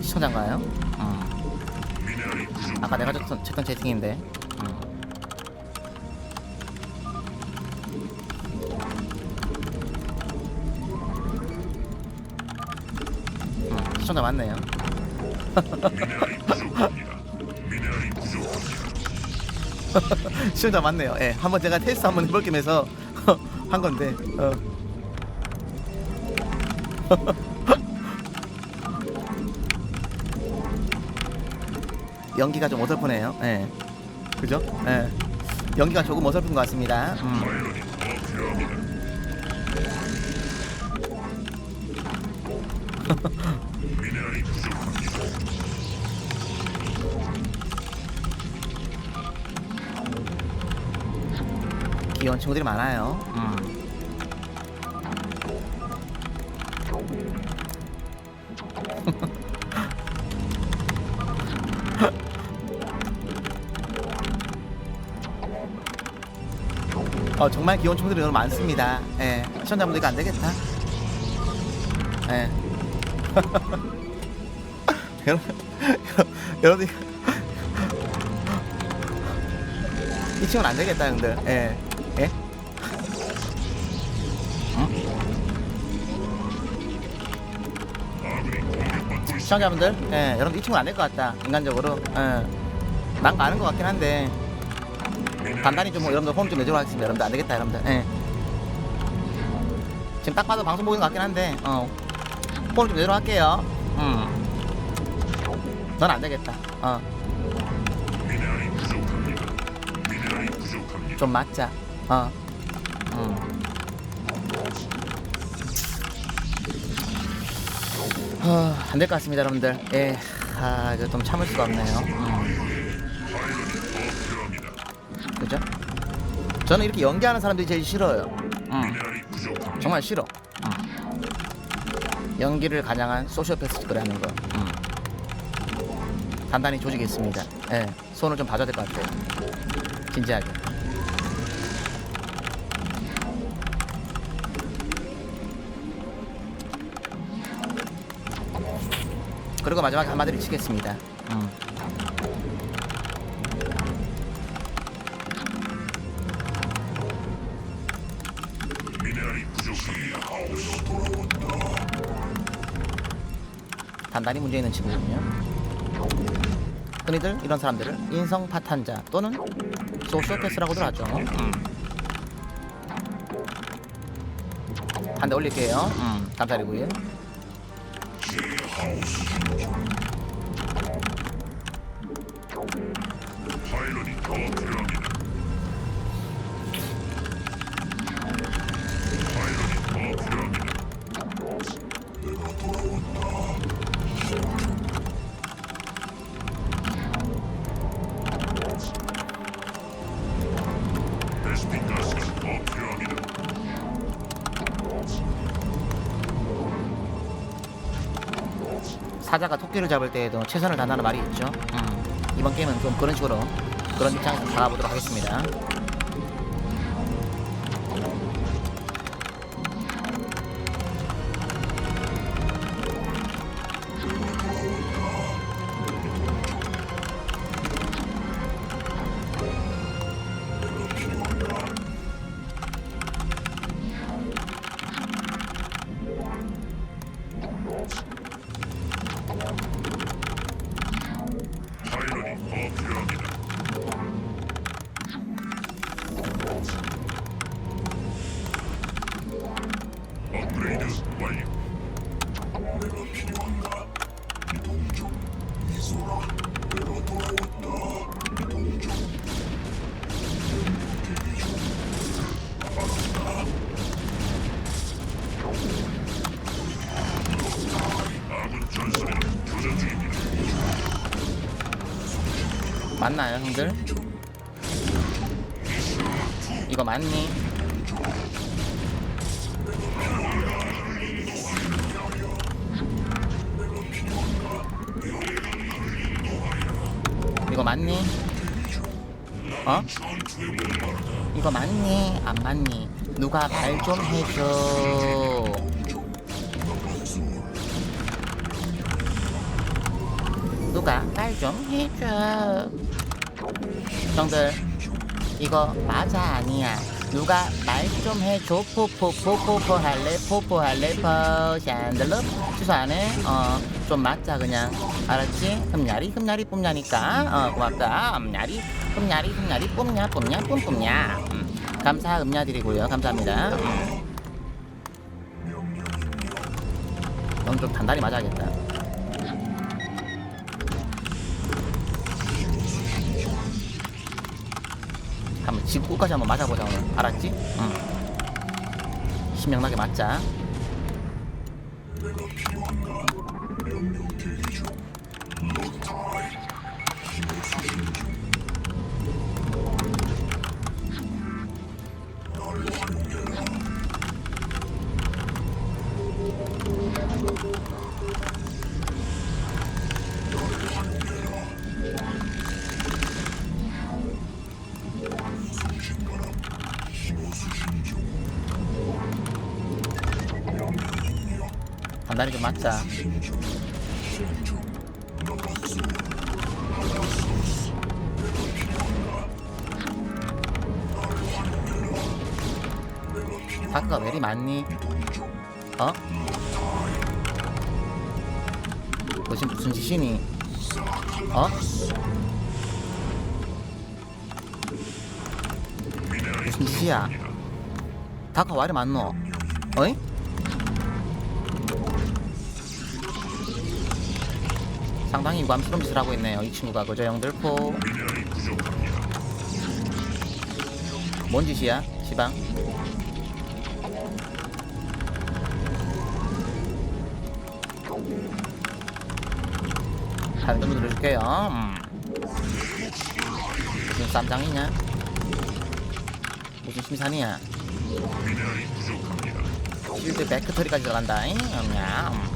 시청자인가요? 음. 아까 내가 쳤던, 쳤던 채팅인데. 음. 음, 시청자 맞네요. 시청자 맞네요. 예, 한번 제가 테스트 한번 해볼 겸 해서 한 건데. 어. 연기가 좀 어설프네요. 예. 그죠? 예. 연기가 조금 어설픈 것 같습니다. 음. 귀여운 친구들이 많아요. 음. 어, 정말 귀여운 친구들이 너무 많습니다. 예. 시청자분들 이 안 되겠다. 예. 여러분, 여러분, 이 친구는 안 되겠다, 형들. 예. 시청자분들, 예, 여러분 이 친구는 안될 것 같다, 인간적으로. 예. 난 가는 것 같긴 한데, 간단히 좀 여러분들 홈 좀 내도록 하겠습니다. 여러분들 안 되겠다, 여러분들. 예. 지금 딱 봐도 방송 보이는 것 같긴 한데, 어, 홈좀 내도록 할게요. 음. 넌 안 되겠다. 어. 좀 맞자. 어. 음. 어, 안될 것 같습니다, 여러분들. 예. 아, 이거 좀 참을 수가 없네요. 음. 그죠? 저는 이렇게 연기하는 사람들이 제일 싫어요. 음. 정말 싫어. 음. 연기를 가장한 소시오패스트를 하는 거. 음. 단단히 조직했습니다. 예. 손을 좀 봐줘야 될 것 같아요. 진지하게. 그리고 마지막에 한마디를 치겠습니다. 음. 단단히 문제 있는 친구군요. 흔히들 이런 사람들을 인성 파탄자 또는 소시오패스라고들 하죠. 음. 한대 올릴게요. 음, 감사드리고요. 파일럿이 더 필요합니다. 파일럿이 더 필요합니다. 내가 돌아온다. 베스핀 가스 사자가 토끼를 잡을 때에도 최선을 다한다는 말이 있죠. 음, 이번 게임은 좀 그런 식으로 그런 입장에서 잡아보도록 하겠습니다. 맞나요, 형들? 이거 맞니? 이거 맞니? 어? 이거 맞니? 안 맞니? 누가 말 좀 해줘. 누가 말 좀 해줘. 형들 이거 맞아 아니야? 누가 말 좀 해줘 포포 포포포 할래? 포포 할래? 퍼샨들러? 취소 안 해? 어좀 맞자 그냥. 알았지? 흠냐리 흠냐리 뿜냐니까. 어 고맙다. 흠냐리 흠냐리 흠냐리 뿜냐 뿜냐 뿜뿜냐. 음, 감사 음냐 드리고요. 감사합니다. 음. 넌좀 단단히 맞아야겠다 한번 지구까지 한번 맞아보자 오늘. 알았지? 응. 신명나게 맞자 단단히 좀 맞자 다크가 왜 이리 많니? 어? 너 지금 무슨 짓이니? 어? 무슨 짓이야? 다크가 왜 이리 많노? 어이? 상당히 유감스러운 짓을 하고 있네요. 이 친구가 그저 영들포. 뭔 짓이야, 시방? 다른 좀 들어줄게요. 음. 무슨 쌈장이냐? 무슨 심산이야? 실드 백터리까지 들어간다. 잉? 음,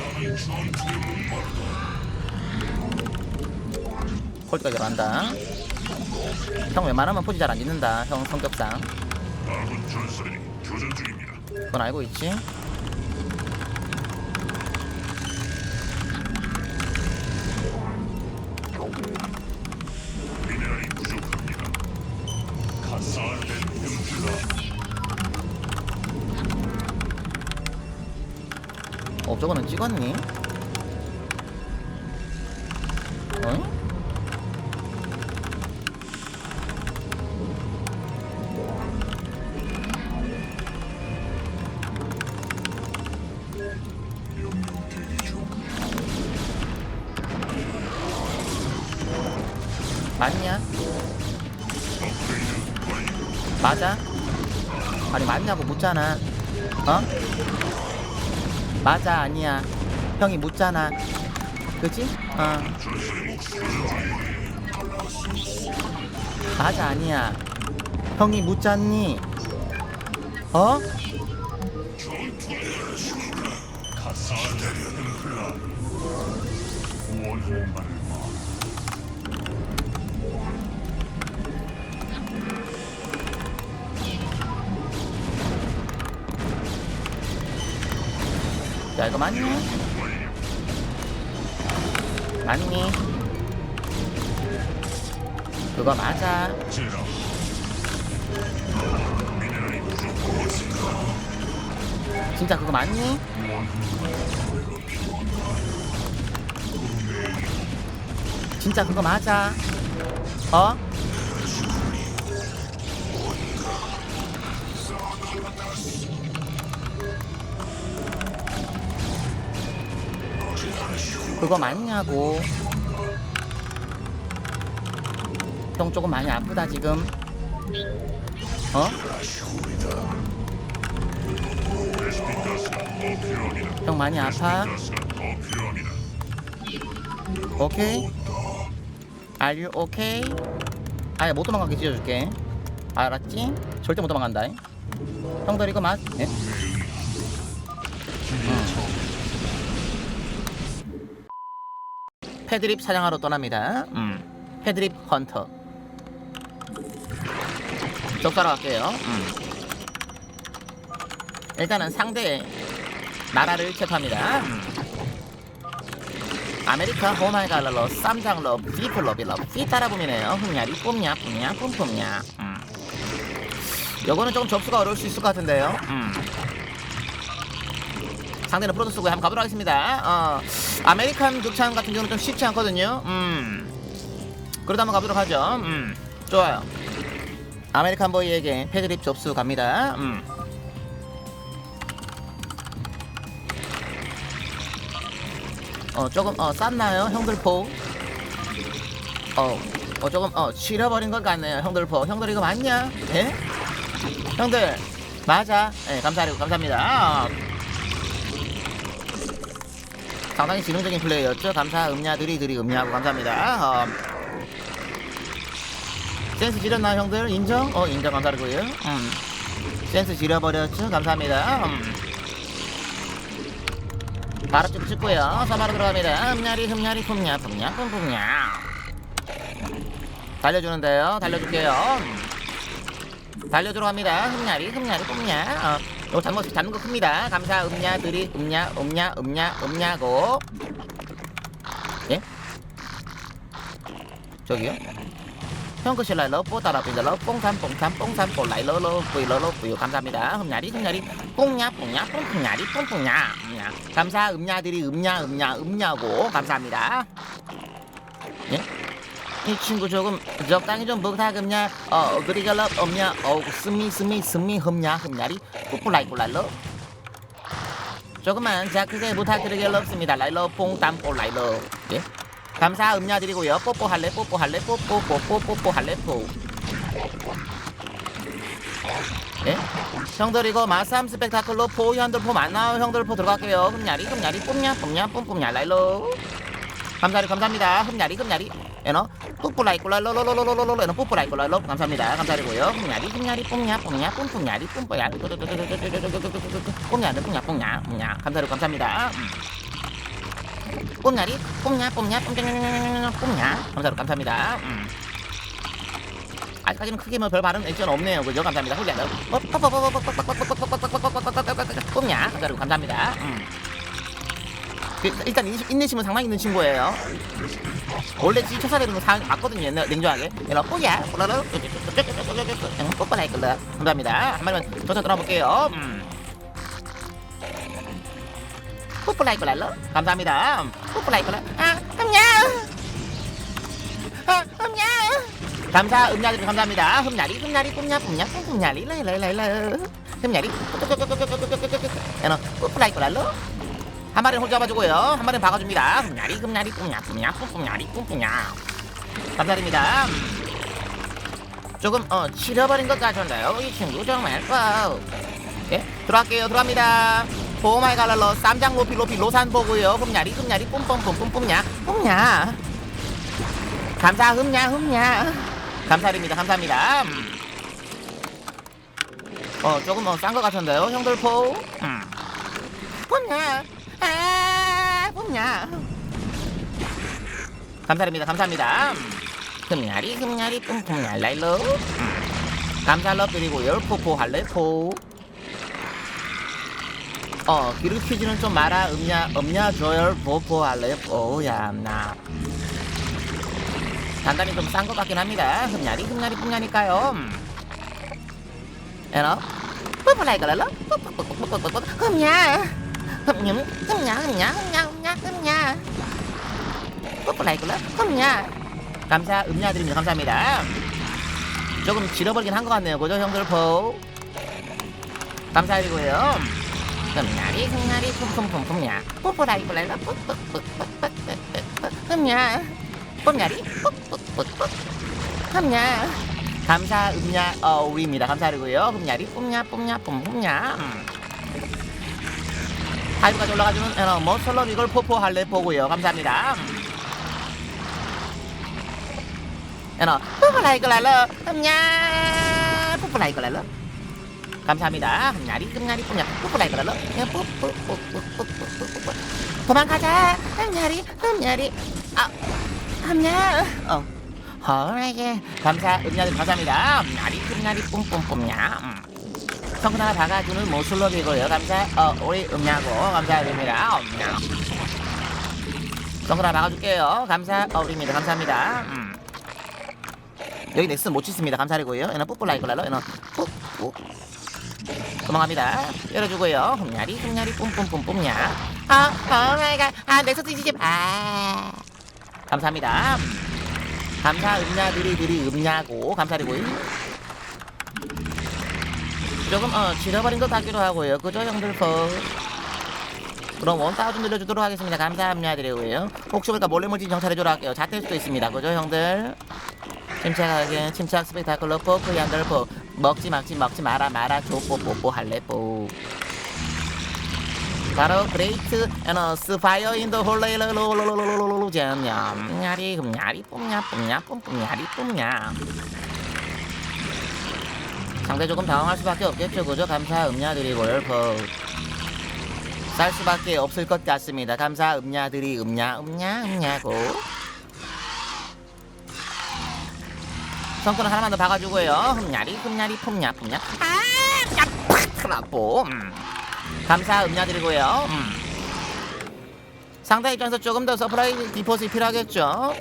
음. 폴드까지 들어간다. 형 웬만하면 포지 잘 안 짓는다. 형 성격상. 그건 알고 있지? 저거는 찍었니? 어이? 맞냐? 맞아? 아니 맞냐고 묻잖아 어? 맞아 아니야. 형이 묻잖아 그지? 어. 맞아 아니야. 형이 묻잖니? 어? 원하는 야 이거 맞니? 맞니? 그거 맞아. 진짜 그거 맞니? 진짜 그거 맞아 어? 그거 맞냐고 형 조금 많이 아프다 지금 어? 형 많이 아파? 오케이? You okay? 아예 못 도망가게 찢어줄게 알았지? 절대 못 도망간다 형들 이거 맞? 예? 음. 패드립 사냥하러 떠납니다 음. 패드립 헌터 접사로 갈게요. 음. 일단은 상대 나라를 체크합니다. 음. 아메리카 호마이갈러 쌈장러 비플러빌러 피따라붐이네요. 흠냐리 뿜냐 뿜냐 뿜뿜냐. 음. 요거는 조금 접수가 어려울 수 있을 것 같은데요. 음. 상대는 프로토스고 한번 가보도록 하겠습니다. 어, 아메리칸 극찬 같은 경우는 좀 쉽지 않거든요. 음. 그러다 한번 가보도록 하죠. 음. 좋아요. 아메리칸 보이에게 패드립 접수 갑니다. 음. 어 조금 어 쌌나요 형들 포? 어, 어 조금 어 치려버린 것 같네요 형들 포. 형들 이거 맞냐? 예? 형들 맞아. 예 감사하고 감사합니다. 어. 상당히 지능적인 플레이였죠. 감사 음냐들이 들이 음냐고 감사합니다. 어. 센스 지렸나 형들 인정? 어 인정 감사드리고요. 음. 센스 지려버렸죠. 감사합니다. 음. 바로 쭉 찍고요. 서바로 들어갑니다. 흠냐리 흠냐리 품냐 품냐 품품냐. 달려주는데요. 달려줄게요. 음. 달려주러 갑니다. 흠냐리 흠냐리 품냐. 어. 요 잘못 잡는 거 큽니다. 감사 음냐들이 음냐 음냐 음냐 음냐고. 예? 저기요? 형 그실 lại lớp bố tao là bây giờ lớp bông tham bông tham bông tham cổ lại lơ lơ quỳ lơ lơ quỳ 감사합니다 흠냐리 흠냐리 뽕냐 뽕냐 뽕뽕냐리 뽕뽕냐 음냐 감사 음냐들이 음냐 음냐 음냐고 감사합니다 예? 이 친구 조금 적당히 좀 부탁음냐? 어 그리가 lớp 음냐? 어 스미 스미 스미 흠냐? 흠냐리? 뽀뽀라이 꼴라러? 조금만 자 크게 부탁드리겠습니다. 라이러 뽕땀 꼴라이러. 예? 감사 음냐 드리고요. 뽀뽀 할래? 뽀뽀 할래? 뽀뽀 뽀뽀 뽀뽀 할래? 뽀. 예? 형들 이거 마삼 스펙타클로 포 형들 포 만나요. 형들 포 들어갈게요. 흠냐리 흠냐리? 뿜냐 뿜냐 뿜뿜냐. 라일로. 감사리 감사합니다. 흠냐리 흠냐리. 에너 뽀뽀라이콜라로로로로로로로로는 뽀뽀라 이꼴라 롤 감사합니다. 감사드리고요. 뽕야리 뽕야리 뽕야 뽕야 뽕뽕야리 뽕뽀야. 뽕야 뽕야 뽕야 뽕야. 감사드리고 감사합니다. 뽕야리 뽕야 뽕야 뽕야 뽕야. 감사드리고 감사합니다. 음. 아직까지는 크게 뭐 별 발음 액션 없네요. 그죠? 감사합니다. 홀리야. 뽕야. 감사드리고 감사합니다. 음. 그, 일단 인내심은 상당히 있는 친구예요. 원래 지 처사되는 거 사- 맞거든요. 냉- 냉정하게. 얘는 뽀야. 뽀라로 뽀뽀라이 끌러 감사합니다. 한 마리만 전체 들어볼게요. 음. 뽀뽀라이 끌러 감사합니다. 뽀뽀라이 끌러 아 흠냐. 아 흠냐. 감사 음냐리 감사합니다. 흠냐리 흠냐리 뿜냐 뿜냐 뿜냐리 라이라이라이라 흠냐리 뽀뽀라이 끌러 한 마리는 홀 잡아주고요. 한 마리는 박아줍니다. 흠냐리 흠냐리 뿜냐 뿜냐 뿜냐리 뿜뿜냐. 감사드립니다. 음. 조금 어 치려버린 것 같은데요. 이 친구 정말 와우. 예 들어갈게요. 들어갑니다. 오마이 갈랄러 쌈장 로피 로피 로산 보고요. 흠냐리 흠냐리 뿜뿜뿜 뿜 뿜냐. 뿜냐. 감사 흠냐 흠냐. 감사드립니다. 감사합니다. 음. 어 조금 어, 싼 것 같은데요. 형들 포. 음. 뿜냐 아, 뽑냐. 감사합니다, 감사합니다. 금냐리 금냐리 뿜뿜랄라일로. 음. 감사합니다, 드리고 열포포 할래포. 어, 기름 퀴즈는 좀 마라, 음냐, 음냐, 조열, 보포 할래포, 야나. 단단히 좀 싼 것 같긴 합니다. 흠야리, 흠야리, 흠야니까요. 음. 에너? 뽀뽀라이걸로? 뽀뽀뽀뽀뽀뽀뽀, 흠야. 흠냐 흠냐 흠냐 흠냐 흠냐 흠냐 걸러 흠냐 감사 음냐드립니다 감사합니다 조금 지려버리긴 한 것 같네요 그죠 형들 포 감사드리고요 흠냐리 흠냐리 품품품 품냐 뽀뽀라이 꼴라이라 뽀뽀뽀뽀뽀뽀 흠냐 뽀뽀뽀뽀 흠냐 감사 음냐 어 우리입니다 감사드리고요 흠냐리 뽐냐 뽐냐 뽐뽐냐 음. 하이브까지 올라가주는 어, 머슬러 이걸 포포 할래? 보고요. 감사합니다. 음. 에너 뽀뽀라이 꼴라이라 흠냐? 뽀뽀라이 꼴라이라 감사합니다. 흠냐리 흠냐리 흠냐. 뽀뽀라이 걸러 뽀뽀뽀뽀뽀뽀뽀뽀뽀 도망가자. 흠냐리 흠냐리. 아 흠냐? 어. 허라게. 감사 음냐들 감사합니다. 음냐리 음냐리 뿜뿜뿜냐. 음. 하나 박아주는 모슬럽이고요. 감사 어 우리 음냐고 감사드립니다. 음냐 하나 박아줄게요. 감사 어 우리입니다. 감사합니다. 음. 여기 넥스 못 치습니다. 감사드리고요. 얘는 뽀뽀라이콜라로 얘는 뽀뽀. 도망갑니다. 열어주고요. 흠냐리 흠냐리 뿜뿜뿜뿜냐. 아 오마이 갓 아 넥스 뒤지지 아. 감사합니다. 감사 음냐 들이 들이 음냐고 감사드리고요 조금 어 지려버린 것 같기도 하고요 그죠 형들 포 그럼 원따 좀 늘려주도록 하겠습니다 감사합니다 드리고요 혹시 모르니까 몰래몰진 정찰해주도록 할게요 잣될 수도 있습니다 그죠 형들 침착하게 침착 스펙타클러 포크 얀들포 먹지 막지 먹지 마라 마라 조뽀 뽀뽀 할래 뽀 바로 그레이트 에너스 파이어 인더 홀레이러로로로로로로로 냠냠 냐리 흠냐리 뿜냐 뿜냐 뿜뿜냐리 뿜냐 상대 조금 당황할 수밖에 없겠죠 그죠 감사 음냐드리고요 쌀 수밖에 없을 것 같습니다 감사 음냐들이 음냐 음냐 음냐고 성권을 하나만 더 박아주고요. 흠냐리, 흠냐리, 폼냐, 폼냐. 아, 야, 팍! 트라포. 음. 감사 음냐드리고요. 음. 상대 입장에서 조금 더 서프라이 디포스이 필요하겠죠.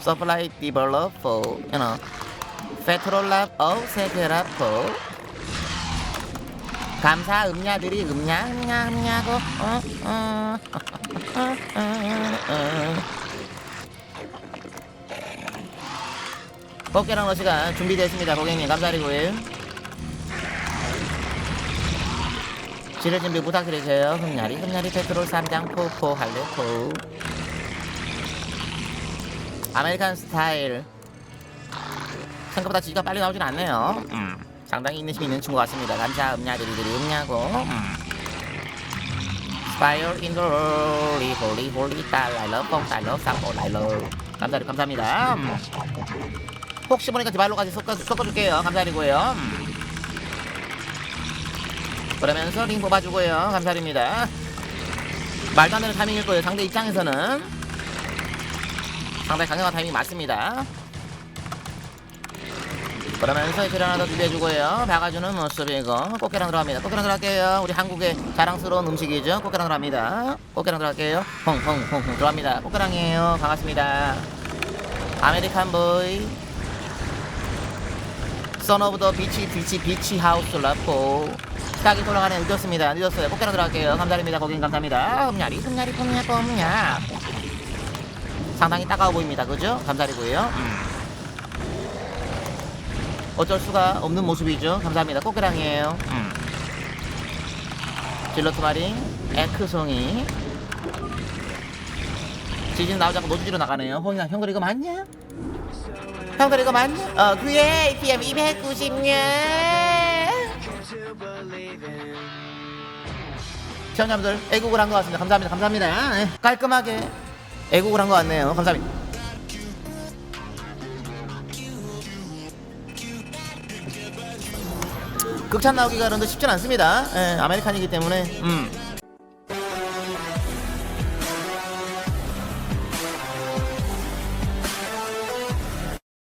서프라이 디벨로퍼, you know. 페트롤랍 어 세테라포. 감사 음냐들이 음냐, 음냐, 음냐고. 어, 어, 어, 어, 어, 어. 꽃게랑 러시가 준비됐습니다 고객님 감사드리고요 지뢰 준비 부탁드리세요 흠냐리 흠냐리 페트롤 쌈장 포포 할레포 아메리칸 스타일 생각보다 지가 빨리 나오진 않네요 음, 상당히 인내심 있는 친구 같습니다 감사 음냐 들이들이 음냐고 음. 스파이어 인도리 홀리 홀리 딸라이러 뽕 딸러 쌈보 라이러 감사드리 감사합니다 음. 혹시 모르니까 디발로까지 섞어, 섞어줄게요. 감사드리고요. 음. 그러면서 링 뽑아주고요. 감사드립니다. 말도 안 되는 타이밍일 거예요. 상대 입장에서는. 상당히 강력한 타이밍 맞습니다. 그러면서 이틀 하나 더 준비해주고요. 박아주는 모습이고 꽃게랑 들어갑니다. 꽃게랑 들어갈게요. 우리 한국의 자랑스러운 음식이죠. 꽃게랑 들어갑니다. 꽃게랑 들어갈게요. 홍홍홍홍 들어갑니다. 꽃게랑이에요. 반갑습니다. 아메리칸 보이 선 오브 더 비치 비치 비치 하우스 라포 딱이 돌아가네 늦었습니다 늦었어요 꽃게랑 들어갈게요 감사드립니다 고객님 감사합니다 흠냐리 흠냐리 흠냐 흠냐 상당히 따가워 보입니다 그죠 감사드리고요 음. 어쩔 수가 없는 모습이죠. 감사합니다. 꽃게랑이에요. 음. 질러트 마링 에크송이. 지진 나오자고 노주지로 나가네요. 홍이야 형들 이거 맞냐? 형들 이거 맞냐? 어 그래 APM 290년 시청자분들 애국을 한 것 같습니다. 감사합니다. 감사합니다. 네, 깔끔하게 애국을 한 것 같네요. 감사합니다 극찬 나오기가 그런데 쉽진 않습니다 예, 아메리칸이기 때문에 음.